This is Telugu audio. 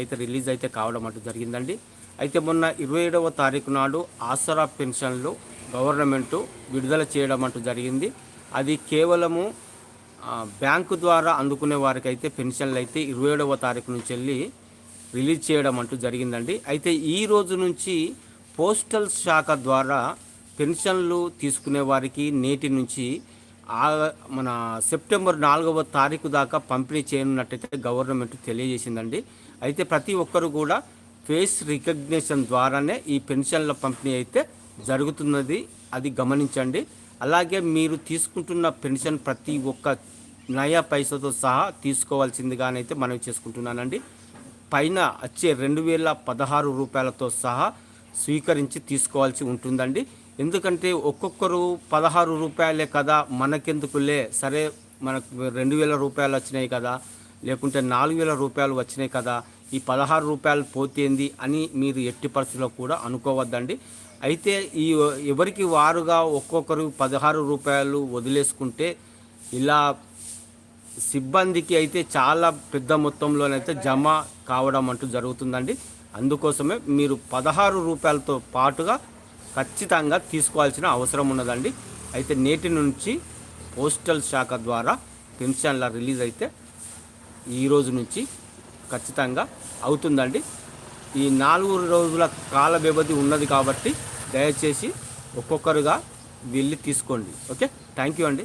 అయితే రిలీజ్ అయితే కావడం అంటూ జరిగిందండి. అయితే మొన్న ఇరవై ఏడవ తారీఖు నాడు ఆసరా పెన్షన్లు గవర్నమెంటు విడుదల చేయడం అంటూ జరిగింది. అది కేవలము బ్యాంకు ద్వారా అందుకునే వారికి అయితే పెన్షన్లు అయితే ఇరవై ఏడవ తారీఖు నుంచి వెళ్ళి రిలీజ్ చేయడం అంటూ జరిగిందండి. అయితే ఈ రోజు నుంచి పోస్టల్ శాఖ ద్వారా పెన్షన్లు తీసుకునే వారికి నేటి నుంచి మన సెప్టెంబర్ నాలుగవ తారీఖు దాకా పంపిణీ చేయనున్నట్టయితే గవర్నమెంట్ తెలియజేసిందండి. అయితే ప్రతి ఒక్కరు కూడా ఫేస్ రికగ్నిషన్ ద్వారానే ఈ పెన్షన్ల పంపిణీ అయితే జరుగుతున్నది అది గమనించండి. అలాగే మీరు తీసుకుంటున్న పెన్షన్ ప్రతి ఒక్క నయా పైసతో సహా తీసుకోవాల్సిందిగానైతే మనవి చేసుకుంటున్నానండి. పైన వచ్చే రెండు వేల పదహారు రూపాయలతో సహా స్వీకరించి తీసుకోవాల్సి ఉంటుందండి. ఎందుకంటే ఒక్కొక్కరు పదహారు రూపాయలే కదా మనకెందుకులే? సరే మనకు రెండు వేల రూపాయలు వచ్చినాయి కదా లేకుంటే నాలుగు వేల రూపాయలు వచ్చినాయి కదా ఈ పదహారు రూపాయలు పోతేంది అని మీరు ఎట్టి పరిస్థితుల్లో కూడా అనుకోవద్దండి. అయితే ఈ ఎవరికి వారుగా ఒక్కొక్కరు పదహారు రూపాయలు వదిలేసుకుంటే ఇలా సిబ్బందికి అయితే చాలా పెద్ద మొత్తంలోనైతే జమ కావడం అంటూ జరుగుతుందండి. అందుకోసమే మీరు పదహారు రూపాయలతో పాటుగా ఖచ్చితంగా తీసుకోవాల్సిన అవసరం ఉన్నదండి. అయితే నేటి నుంచి పోస్టల్ శాఖ ద్వారా పెన్షన్ల రిలీజ్ అయితే ఈరోజు నుంచి ఖచ్చితంగా అవుతుందండి. ఈ నాలుగు రోజుల కాల వ్యవధి ఉన్నది కాబట్టి దయచేసి ఒక్కొక్కరుగా వెళ్ళి తీసుకోండి. ఓకే? థ్యాంక్ యూ అండి.